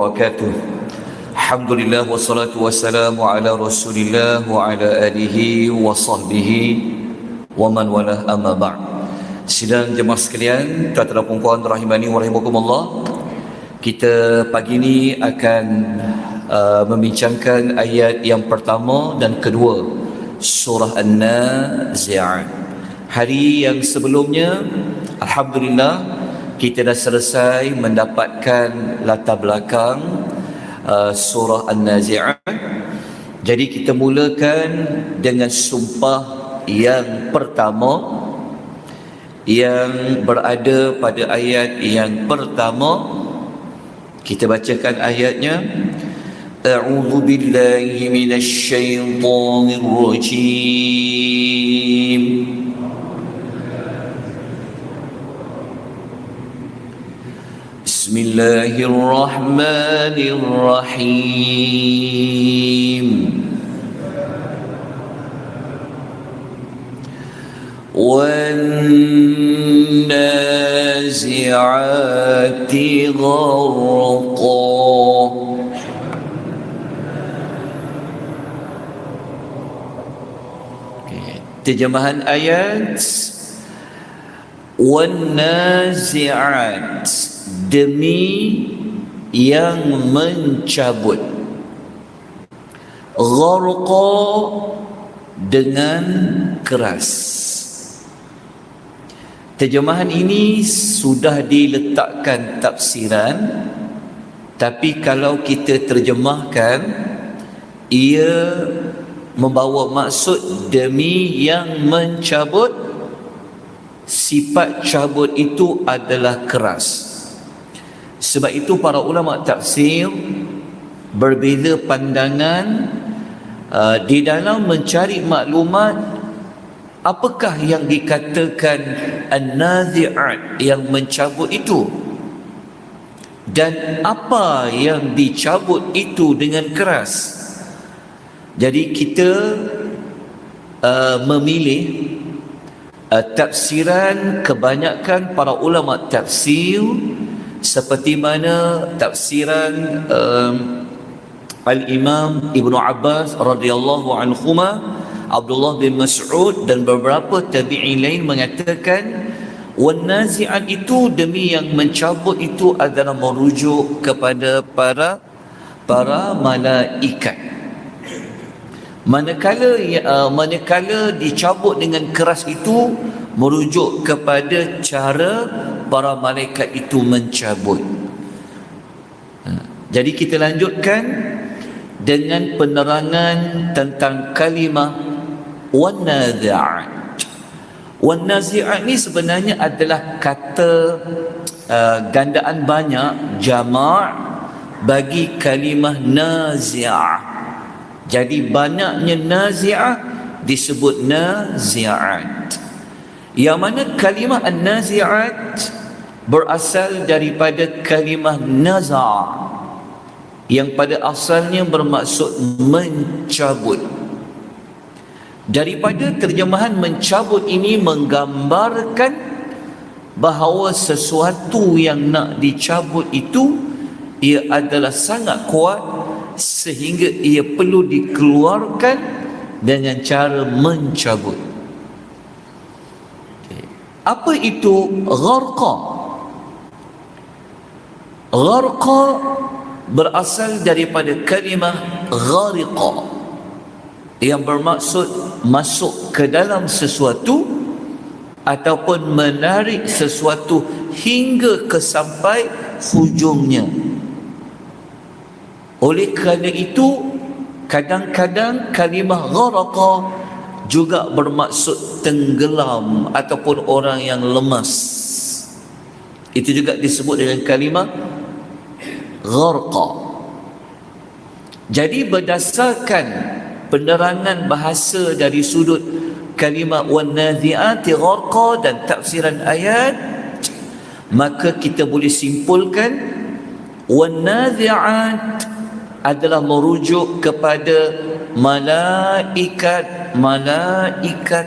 wabarakatuh. Alhamdulillah wassalatu wassalamu ala Rasulillah wa ala alihi wa sahbihi wa man wala amma ba'd. Sidang jemaah sekalian, tuan-tuan dan puan rahimani wa rahimakumullah. Kita pagi ini akan uh, membincangkan ayat yang pertama dan kedua surah An-Nazi'at. Hari yang sebelumnya alhamdulillah kita dah selesai mendapatkan latar belakang uh, surah An-Nazi'at. Jadi kita mulakan dengan sumpah yang pertama yang berada pada ayat yang pertama. Kita bacakan ayatnya. A'udzu billahi minasy syaithanir rajim بسم الله الرحمن الرحيم. والنازعات غرقا. ترجمة آيات والنازعات. Demi yang mencabut. Gharqa dengan keras. Terjemahan ini sudah diletakkan tafsiran tapi kalau kita terjemahkan ia membawa maksud demi yang mencabut sifat cabut itu adalah keras sebab itu para ulama tafsir berbeza pandangan uh, di dalam mencari maklumat apakah yang dikatakan an-nazi'at yang mencabut itu? Dan apa yang dicabut itu dengan keras? Jadi kita uh, memilih uh, tafsiran kebanyakan para ulama tafsir seperti mana tafsiran um, al-imam Ibnu Abbas radhiyallahu anhuma Abdullah bin Mas'ud dan beberapa tabi'in lain mengatakan Wanazi'at itu demi yang mencabut itu adalah merujuk kepada para para malaikat. Manakala uh, manakala dicabut dengan keras itu merujuk kepada cara para malaikat itu mencabut. Ha, jadi kita lanjutkan dengan penerangan tentang kalimah Wanazi'at Wanazi'at ni sebenarnya adalah kata uh, gandaan banyak jama' bagi kalimah nazi'ah. Jadi banyaknya nazi'ah disebut nazi'at yang mana kalimah an-nazi'at berasal daripada kalimah naza' yang pada asalnya bermaksud mencabut. Daripada terjemahan mencabut ini menggambarkan bahawa sesuatu yang nak dicabut itu ia adalah sangat kuat sehingga ia perlu dikeluarkan dengan cara mencabut apa itu gharqa? Gharqa berasal daripada kalimah ghariqa. Yang bermaksud masuk ke dalam sesuatu ataupun menarik sesuatu hingga ke sampai hujungnya. Oleh kerana itu kadang-kadang kalimah gharaqa juga bermaksud tenggelam ataupun orang yang lemas. Itu juga disebut dengan kalimah gharqa. Jadi berdasarkan penerangan bahasa dari sudut kalimat wan nadhiati gharqa dan tafsiran ayat maka kita boleh simpulkan wan nadhiat adalah merujuk kepada malaikat malaikat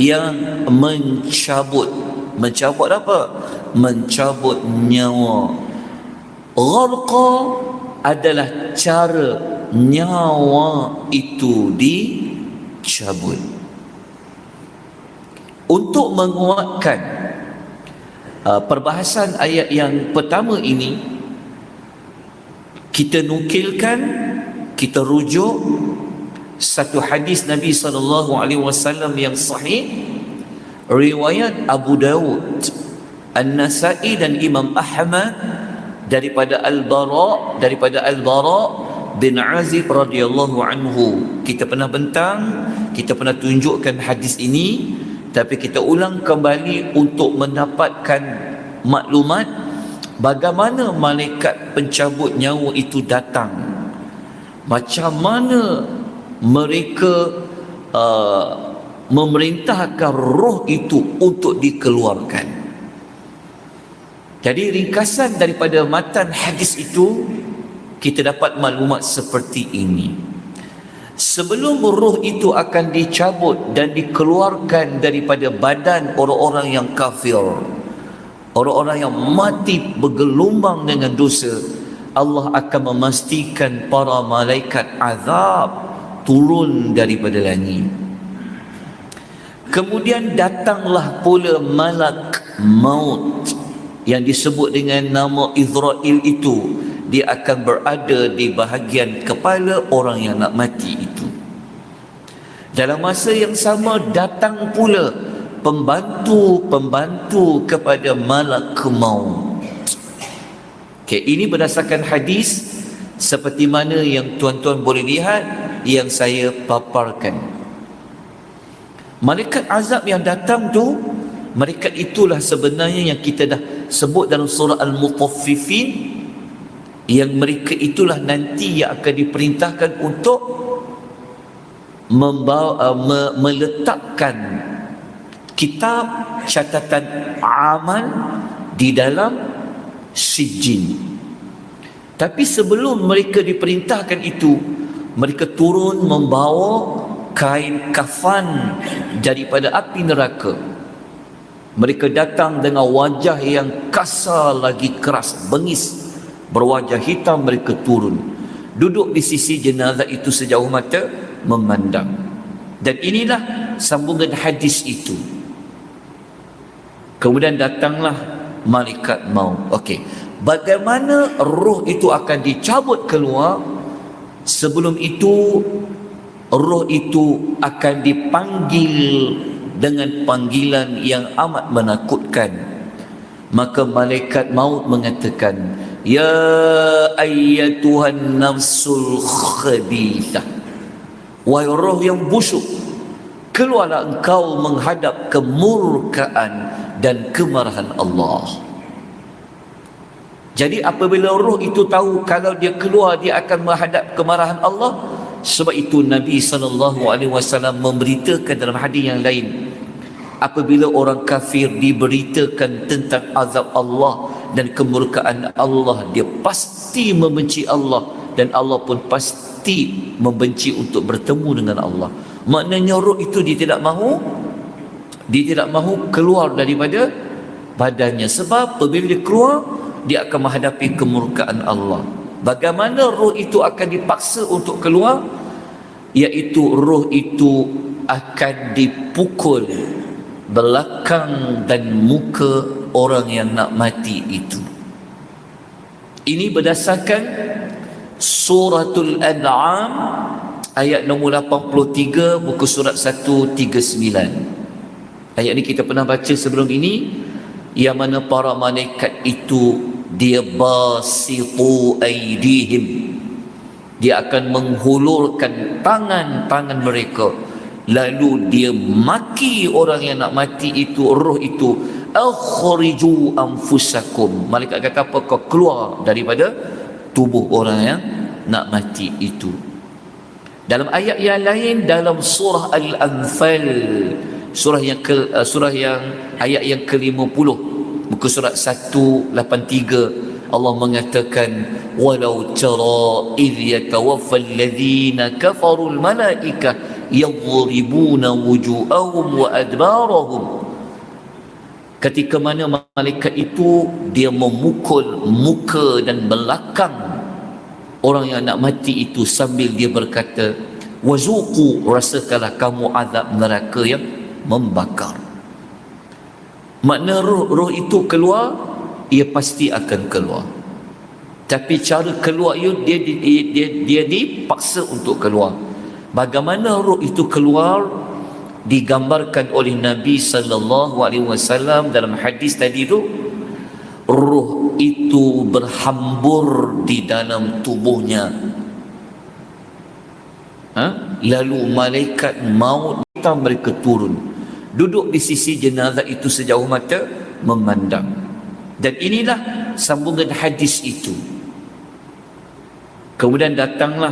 yang mencabut. Mencabut apa? Mencabut nyawa. Gharqa adalah cara nyawa itu dicabut. Untuk menguatkan uh, perbahasan ayat yang pertama ini kita nukilkan kita rujuk satu hadis Nabi sallallahu alaihi wasallam yang sahih. Riwayat Abu Dawud An-Nasai dan Imam Ahmad daripada Al-Bara daripada Al-Bara bin Azib radhiyallahu anhu. Kita pernah bentang kita pernah tunjukkan hadis ini tapi kita ulang kembali untuk mendapatkan maklumat bagaimana malaikat pencabut nyawa itu datang. Macam mana mereka uh, memerintahkan roh itu untuk dikeluarkan jadi ringkasan daripada matan hadis itu kita dapat maklumat seperti ini. Sebelum roh itu akan dicabut dan dikeluarkan daripada badan orang-orang yang kafir, orang-orang yang mati bergelombang dengan dosa, Allah akan memastikan para malaikat azab turun daripada langit. Kemudian datanglah pula malak maut yang disebut dengan nama Izrail itu. Dia akan berada di bahagian kepala orang yang nak mati itu. Dalam masa yang sama datang pula pembantu-pembantu kepada malak maut. Okay, ini berdasarkan hadis seperti mana yang tuan-tuan boleh lihat yang saya paparkan. Malaikat azab yang datang tu mereka itulah sebenarnya yang kita dah sebut dalam surah Al-Mutaffifin yang mereka itulah nanti yang akan diperintahkan untuk membawa, uh, me, meletakkan kitab catatan amal di dalam sijin. Tapi sebelum mereka diperintahkan itu mereka turun membawa kain kafan daripada api neraka mereka datang dengan wajah yang kasar lagi keras, bengis. Berwajah hitam mereka turun. Duduk di sisi jenazah itu sejauh mata memandang. Dan inilah sambungan hadis itu. Kemudian datanglah malaikat maut. Okey. Bagaimana roh itu akan dicabut keluar? Sebelum itu roh itu akan dipanggil dengan panggilan yang amat menakutkan. Maka malaikat maut mengatakan ya ayyatuhan nafsul khabithah. Wahai roh yang busuk keluarlah engkau menghadap kemurkaan dan kemarahan Allah jadi apabila roh itu tahu kalau dia keluar dia akan menghadap kemarahan Allah. Sebab itu Nabi sallallahu alaihi wasallam memberitakan dalam hadis yang lain apabila orang kafir diberitakan tentang azab Allah dan kemurkaan Allah dia pasti membenci Allah dan Allah pun pasti membenci untuk bertemu dengan Allah. Maknanya roh itu dia tidak mahu dia tidak mahu keluar daripada badannya. Sebab apabila dia keluar dia akan menghadapi kemurkaan Allah. Bagaimana roh itu akan dipaksa untuk keluar? Iaitu roh itu akan dipukul belakang dan muka orang yang nak mati itu. Ini berdasarkan suratul an'am ayat nombor 83 buku surat 139 ayat ini kita pernah baca sebelum ini. Yang mana para malaikat itu dia basitu aidihim dia akan menghulurkan tangan-tangan mereka. Lalu dia maki orang yang nak mati itu roh itu. Akhriju anfusakum. Malaikat kata apa? Kau keluar daripada tubuh orang yang nak mati itu. Dalam ayat yang lain dalam surah al-anfal surah yang ke, uh, surah yang ayat yang ke-50 muka surat 183 Allah mengatakan walau tara idh yatawaffa alladhina kafaru al-malaikah yadhribuna wujuhahum wa adbarahum. Ketika mana malaikat itu dia memukul muka dan belakang orang yang nak mati itu sambil dia berkata wazuku rasakanlah kamu azab neraka yang membakar makna roh roh itu keluar ia pasti akan keluar. Tapi cara keluar itu dia dia, dia, dia dipaksa untuk keluar. Bagaimana roh itu keluar? Digambarkan oleh Nabi sallallahu alaihi wasallam dalam hadis tadi itu roh itu berhambur di dalam tubuhnya. Ha? lalu malaikat maut mereka turun duduk di sisi jenazah itu sejauh mata memandang. Dan inilah sambungan hadis itu. Kemudian datanglah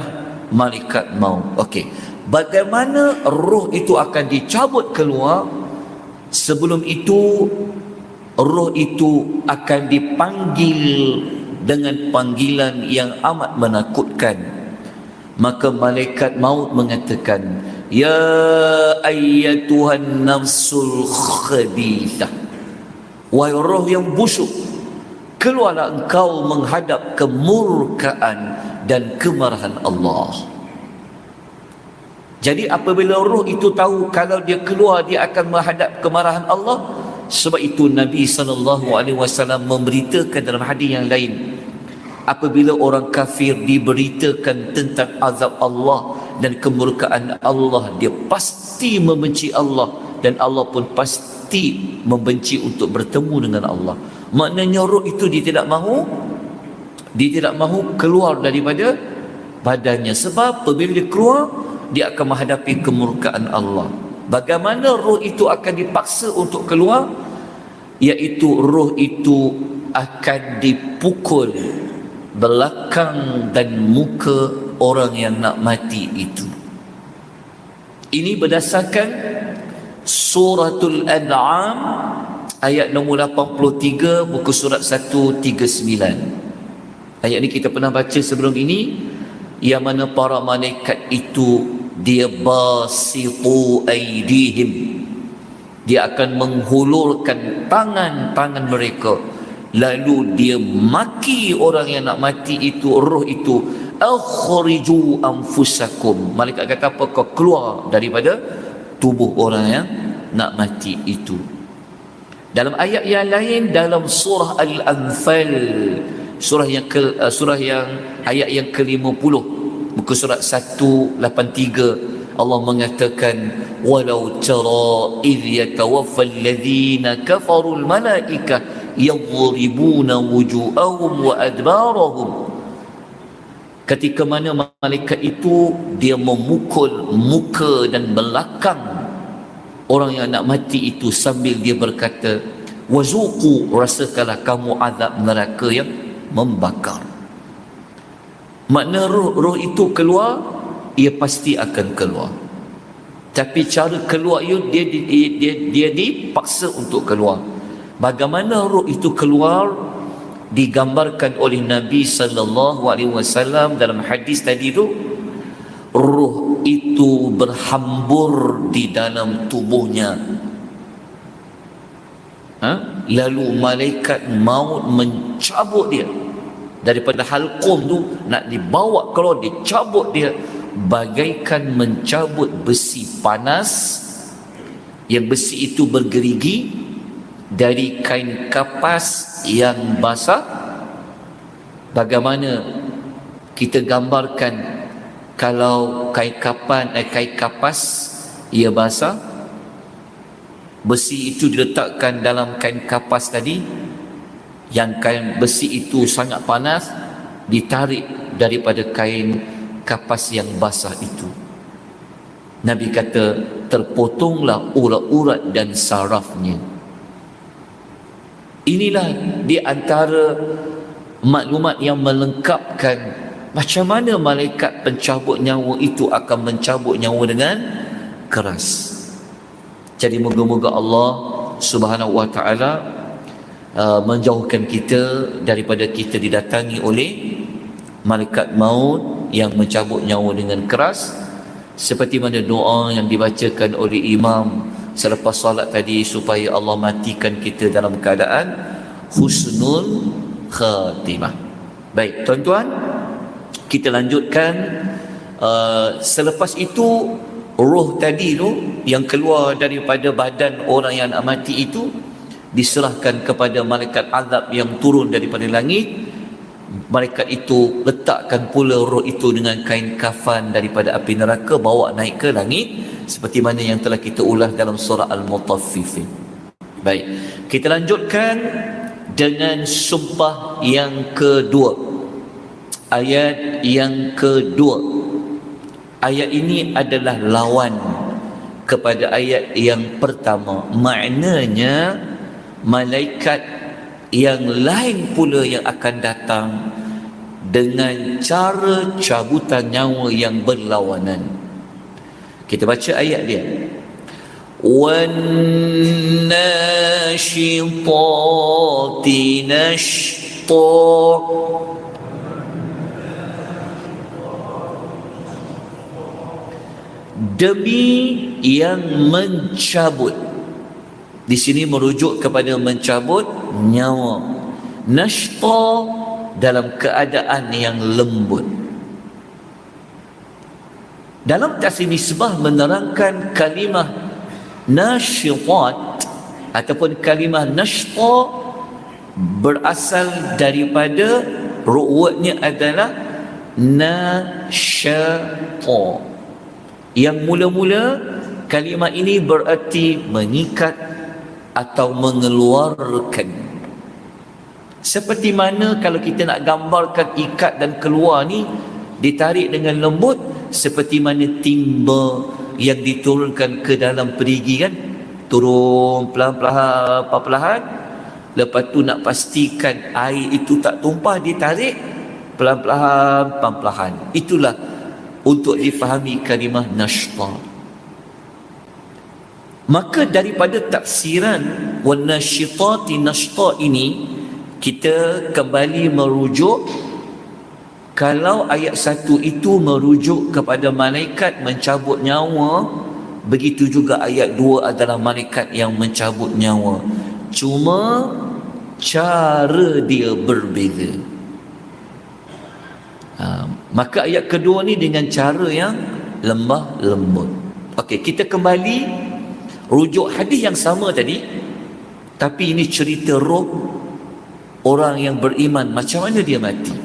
malaikat maut. Okey. Bagaimana roh itu akan dicabut keluar sebelum itu roh itu akan dipanggil dengan panggilan yang amat menakutkan. Maka malaikat maut mengatakan ya ayyatuhan nafsul khabithah wahai roh yang busuk keluarlah engkau menghadap kemurkaan dan kemarahan Allah. Jadi apabila roh itu tahu kalau dia keluar dia akan menghadap kemarahan Allah. Sebab itu Nabi wasallam memberitakan dalam hadis yang lain apabila orang kafir diberitakan tentang azab Allah dan kemurkaan Allah. Dia pasti membenci Allah dan Allah pun pasti membenci untuk bertemu dengan Allah. Maknanya roh itu dia tidak mahu dia tidak mahu keluar daripada badannya. Sebab apabila dia keluar dia akan menghadapi kemurkaan Allah. Bagaimana roh itu akan dipaksa untuk keluar? Iaitu roh itu akan dipukul belakang dan muka orang yang nak mati itu. Ini berdasarkan suratul an'am ayat nombor 83 buku surat 139. Ayat ini kita pernah baca sebelum ini yang mana para malaikat itu dia basitu aidihim dia akan menghulurkan tangan-tangan mereka lalu dia maki orang yang nak mati itu roh itu akhriju anfusakum. Malaikat kata apa? Kau keluar daripada tubuh orang yang nak mati itu. Dalam ayat yang lain dalam surah al-anfal surah yang ke, surah yang ayat yang ke-50 muka surat 183 Allah mengatakan walau tara idh yatawaffa alladhina kafaru almalaika yadhribuna wujuhahum wa adbarahum ketika mana malaikat itu dia memukul muka dan belakang orang yang nak mati itu sambil dia berkata wazuqu rasakanlah kamu azab neraka yang membakar. Makna roh, roh itu keluar ia pasti akan keluar. Tapi cara keluar itu dia, dia, dia, dia dipaksa untuk keluar. Bagaimana roh itu keluar digambarkan oleh Nabi sallallahu alaihi wasallam dalam hadis tadi itu roh itu berhambur di dalam tubuhnya. Ha? lalu malaikat maut mencabut dia. Daripada halqum tu nak dibawa kalau dicabut dia. Bagaikan mencabut besi panas yang besi itu bergerigi dari kain kapas yang basah bagaimana kita gambarkan kalau kain kapan eh, kain kapas ia basah? Besi itu diletakkan dalam kain kapas tadi yang kain besi itu sangat panas ditarik daripada kain kapas yang basah itu. Nabi kata terpotonglah urat-urat dan sarafnya inilah di antara maklumat yang melengkapkan macam mana malaikat pencabut nyawa itu akan mencabut nyawa dengan keras. Jadi moga-moga Allah subhanahu wa ta'ala Uh, menjauhkan kita daripada kita didatangi oleh malaikat maut yang mencabut nyawa dengan keras. Seperti mana doa yang dibacakan oleh imam selepas solat tadi supaya Allah matikan kita dalam keadaan husnul khatimah. Baik tuan-tuan kita lanjutkan uh, selepas itu roh tadi tu yang keluar daripada badan orang yang nak mati itu diserahkan kepada malaikat azab yang turun daripada langit malaikat itu letakkan pula roh itu dengan kain kafan daripada api neraka bawa naik ke langit seperti mana yang telah kita ulas dalam surah Al-Mutaffifin. Baik kita lanjutkan dengan sumpah yang kedua. Ayat yang kedua. Ayat ini adalah lawan kepada ayat yang pertama. Maknanya malaikat yang lain pula yang akan datang dengan cara cabutan nyawa yang berlawanan kita baca ayat dia والناشطات نشطا demi yang mencabut di sini merujuk kepada mencabut nyawa. Nashta dalam keadaan yang lembut. Dalam tafsir misbah menerangkan kalimah nashitat ataupun kalimah nashta berasal daripada ruwatnya adalah nashata yang mula-mula kalimah ini berarti mengikat atau mengeluarkan. Seperti mana kalau kita nak gambarkan ikat dan keluar ni ditarik dengan lembut seperti mana timba yang diturunkan ke dalam perigi kan? Turun pelan-pelan perlahan lepas tu nak pastikan air itu tak tumpah ditarik pelan-pelan perlahan itulah untuk difahami kalimah nashta maka daripada tafsiran wan nashitati nashta ini kita kembali merujuk kalau ayat satu itu merujuk kepada malaikat mencabut nyawa begitu juga ayat dua adalah malaikat yang mencabut nyawa. Cuma cara dia berbeza. Ha, maka ayat kedua ni dengan cara yang lembah lembut. Okey kita kembali rujuk hadis yang sama tadi. Tapi ini cerita roh orang yang beriman. Macam mana dia mati?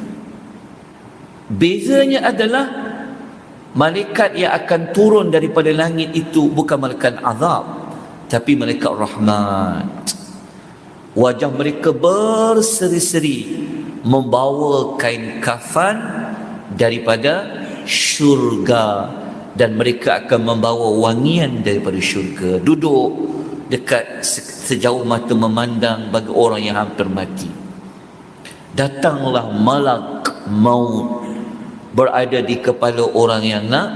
Bezanya adalah malaikat yang akan turun daripada langit itu bukan malaikat azab tapi malaikat rahmat. Wajah mereka berseri-seri membawa kain kafan daripada syurga dan mereka akan membawa wangian daripada syurga. Duduk dekat sejauh mata memandang bagi orang yang hampir mati. Datanglah malak maut berada di kepala orang yang nak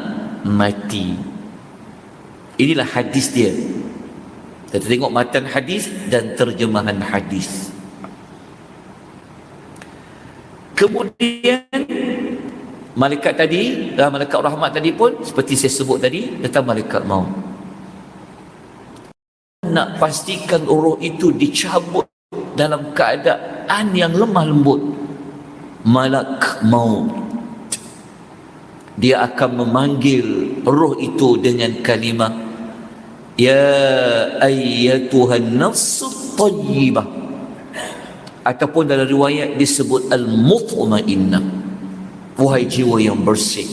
mati. Inilah hadis dia. Kita tengok matan hadis dan terjemahan hadis. Kemudian malaikat tadi, dan malaikat rahmat tadi pun seperti saya sebut tadi, datang malaikat maut. Nak pastikan roh itu dicabut dalam keadaan yang lemah lembut. Malak maut dia akan memanggil roh itu dengan kalimah ya ayyatuhan nafsu tayyibah ataupun dalam riwayat disebut al-mutmainnah wahai jiwa yang bersih.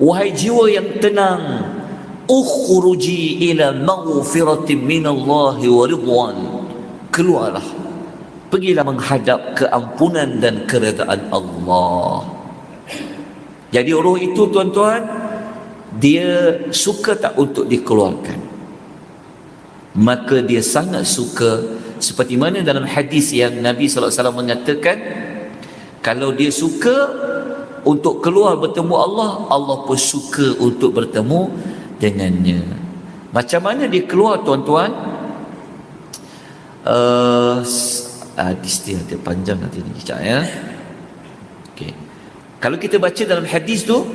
Wahai jiwa yang tenang. Ukhruji ila maghfiratin minallahi wa ridwan. Keluarlah. Pergilah menghadap keampunan dan keredaan Allah. Jadi roh itu tuan-tuan dia suka tak untuk dikeluarkan. Maka dia sangat suka. Seperti mana dalam hadis yang Nabi wasallam mengatakan kalau dia suka untuk keluar bertemu Allah, Allah pun suka untuk bertemu dengannya. Macam mana dia keluar tuan-tuan? Uh, hadis dia ada panjang nanti ni kejap ya. Okey. Kalau kita baca dalam hadis tu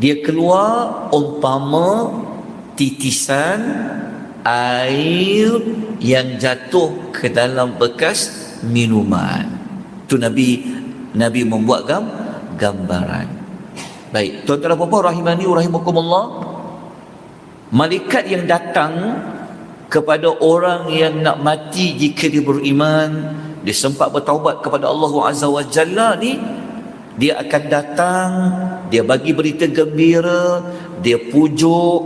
dia keluar umpama titisan air yang jatuh ke dalam bekas minuman. Tu Nabi Nabi membuat gam, gambaran. Baik tuan-tuan dan puan rahimani rahimakumullah malaikat yang datang kepada orang yang nak mati jika dia beriman dia sempat bertaubat kepada Allah Azza wa Jalla ni dia akan datang dia bagi berita gembira dia pujuk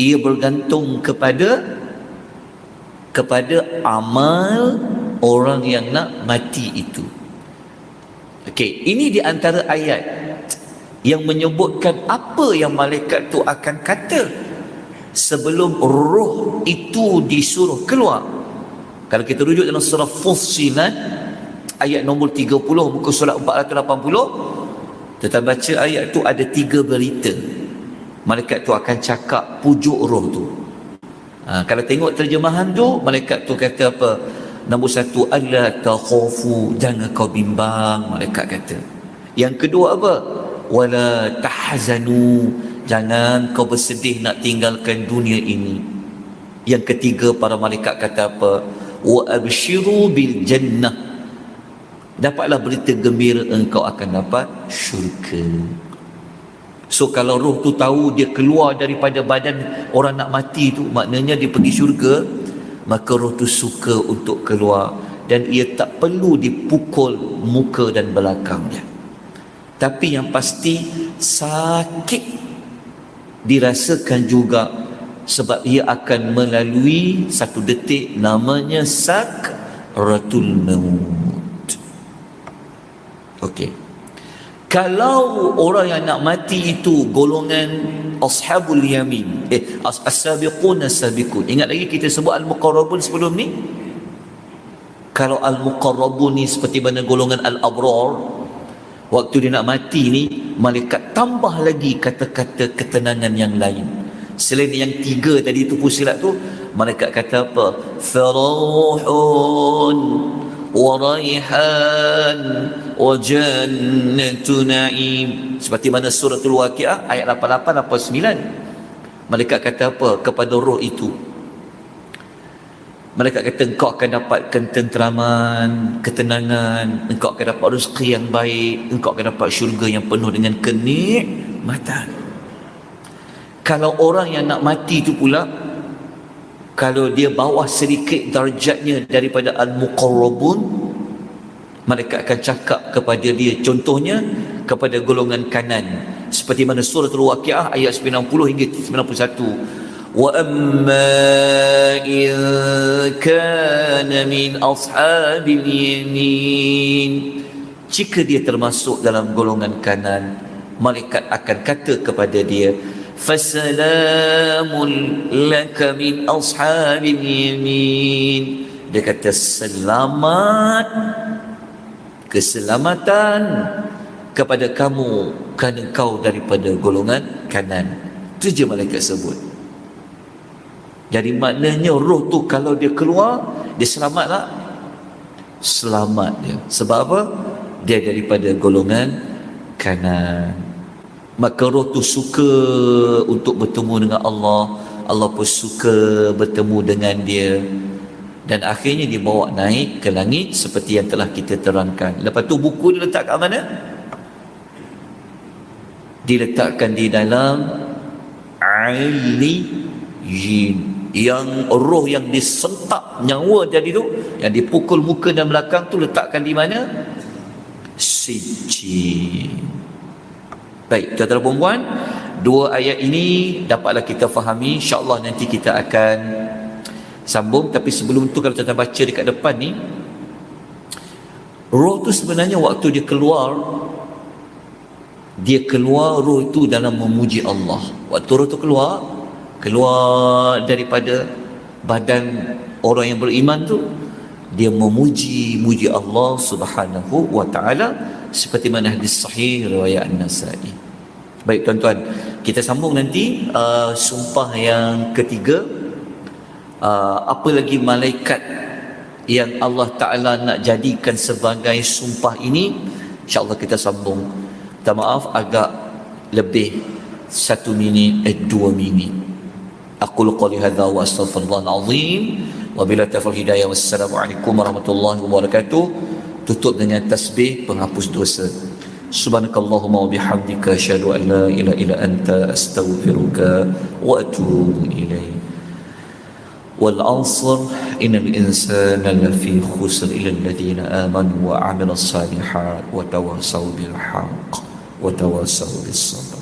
ia bergantung kepada kepada amal orang yang nak mati itu Okey, ini di antara ayat yang menyebutkan apa yang malaikat tu akan kata sebelum roh itu disuruh keluar. Kalau kita rujuk dalam surah Fussilat ayat nombor 30 muka surat 480 kita baca ayat tu ada tiga berita. Malaikat tu akan cakap pujuk roh tu. Ha, kalau tengok terjemahan tu malaikat tu kata apa? Nombor satu, Allah takhafu, jangan kau bimbang, malaikat kata. Yang kedua apa? Wala tahzanu, jangan kau bersedih nak tinggalkan dunia ini. Yang ketiga, para malaikat kata apa? Wa abshiru bil jannah. Dapatlah berita gembira engkau akan dapat syurga. So kalau roh tu tahu dia keluar daripada badan orang nak mati tu, maknanya dia pergi syurga, maka roh tu suka untuk keluar dan ia tak perlu dipukul muka dan belakangnya. Tapi yang pasti sakit dirasakan juga sebab ia akan melalui satu detik namanya sakratul maut okey kalau orang yang nak mati itu golongan ashabul yamin eh as-sabiqun as-sabiqun. Ingat lagi kita sebut al-muqarrabun sebelum ni? Kalau al-muqarrabun ni seperti mana golongan al-abrar waktu dia nak mati ni malaikat tambah lagi kata-kata ketenangan yang lain. Selain yang tiga tadi tu pusilat tu malaikat kata apa? Faruhun wa jannatu na'im seperti mana suratul waqiah ayat 88 89 malaikat kata apa? Kepada roh itu. Mereka kata engkau akan dapatkan tenteraman, ketenangan, engkau akan dapat rezeki yang baik, engkau akan dapat syurga yang penuh dengan kenikmatan. Kalau orang yang nak mati itu pula, kalau dia bawah sedikit darjatnya daripada al-muqarrabun mereka akan cakap kepada dia contohnya kepada golongan kanan. Seperti mana surah al-waqiah ayat 90 hingga 91 wa amma in kana min ashabil yamin. Jika dia termasuk dalam golongan kanan malaikat akan kata kepada dia fasalamun laka min ashabil yamin dia kata selamat. Keselamatan kepada kamu kerana kau daripada golongan kanan. Itu je malaikat sebut jadi maknanya roh tu kalau dia keluar dia selamat tak? selamat dia. Sebab apa? dia daripada golongan kanan maka roh tu suka untuk bertemu dengan Allah. Allah pun suka bertemu dengan dia. Dan akhirnya dibawa naik ke langit seperti yang telah kita terangkan. Lepas tu buku dia letak kat mana? diletakkan di dalam yin yang roh yang disentak nyawa jadi tu yang dipukul muka dan belakang tu letakkan di mana? sijin Baik, tuan-tuan dan puan dua ayat ini dapatlah kita fahami. Insya-Allah nanti kita akan sambung tapi sebelum tu kalau tuan-tuan baca dekat depan ni roh tu sebenarnya waktu dia keluar dia keluar roh itu dalam memuji Allah. Waktu roh tu keluar keluar daripada badan orang yang beriman tu dia memuji muji Allah Subhanahu wa taala seperti mana hadis sahih riwayat An-Nasa'i. Baik tuan-tuan, kita sambung nanti uh, sumpah yang ketiga. Uh, apa lagi malaikat yang Allah Taala nak jadikan sebagai sumpah ini? Insya-Allah kita sambung. Minta maaf agak lebih satu minit eh dua minit. Aku qouli hadza wa astaghfirullahal azim. Wabila taufiq hidayah wassalamu alaikum warahmatullahi wabarakatuh tutup dengan tasbih penghapus dosa. Subhanakallahumma wa bihamdika asyhadu an la ilaha illa anta astaghfiruka wa atubu ilaik wal ansar innal insana lafi khusr illa alladhina amanu wa 'amilus salihat wa tawassaw bil haqq wa tawassaw bis sabr.